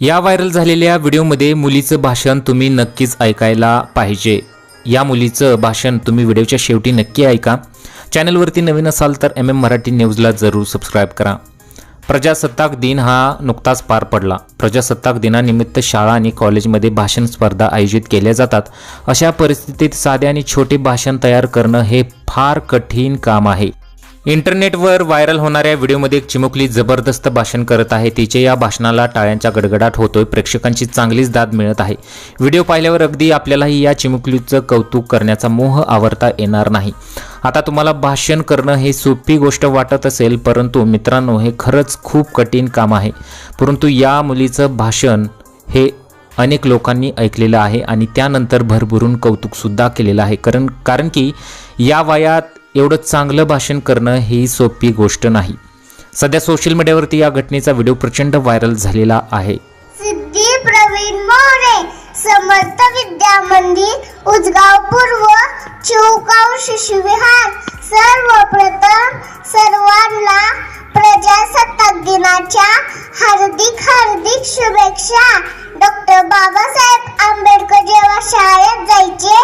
या व्हायरल झालेल्या व्हिडिओमध्ये मुलीचं भाषण तुम्ही नक्कीच ऐकायला पाहिजे. या मुलीचं भाषण तुम्ही व्हिडिओच्या शेवटी नक्की ऐका. चॅनलवरती नवीन असाल तर एम एम मराठी न्यूजला जरूर सबस्क्राईब करा. प्रजासत्ताक दिन हा नुकताच पार पडला. प्रजासत्ताक दिनानिमित्त शाळा आणि कॉलेजमध्ये भाषण स्पर्धा आयोजित केल्या जातात. अशा परिस्थितीत साधे आणि छोटे भाषण तयार करणं हे फार कठीण काम आहे. इंटरनेटवर व्हायरल होणाऱ्या व्हिडिओमध्ये एक चिमुकली जबरदस्त भाषण करत आहे. तिचे या भाषणाला टाळ्यांचा गडगडाट होतोय. प्रेक्षकांची चांगलीच दाद मिळत आहे. व्हिडिओ पाहिल्यावर अगदी आपल्यालाही या चिमुकलीचं कौतुक करण्याचा मोह आवरता येणार नाही. आता तुम्हाला भाषण करणं हे सोपी गोष्ट वाटत असेल परंतु मित्रांनो हे खरंच खूप कठीण काम आहे. परंतु या मुलीचं भाषण हे अनेक लोकांनी ऐकलेलं आहे आणि त्यानंतर भरभरून कौतुकसुद्धा केलेलं आहे. कारण कारण की या वयात एवढं चांगलं भाषण करणं ही सोपी गोष्ट नाही. सध्या सोशल मीडियावरती या घटनेचा व्हिडिओ प्रचंड व्हायरल झालेला आहे. सिद्धी प्रवीण मोरे समर्थ विद्या मंदिर उजगावपूर व चिवगाव शिशुविहार. सर्वप्रथम सर्वांना प्रजासत्ताक दिनाच्या हार्दिक हार्दिक शुभेच्छा. डॉक्टर बाबासाहेब आंबेडकर जेव्हा शाळेत जायचे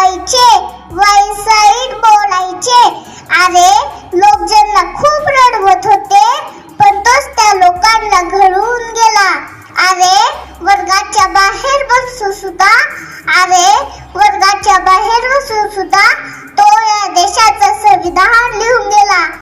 बोलवायचे वैसळीत बोलायचे. अरे लोकजनला खूप रडवत होते पण तोच त्या लोकांना घडवून गेला. अरे वर्गाच्या बाहेर बसू सुद्धा. अरे वर्गाच्या बाहेर बसू सुद्धा. तो या देशाचा संविधान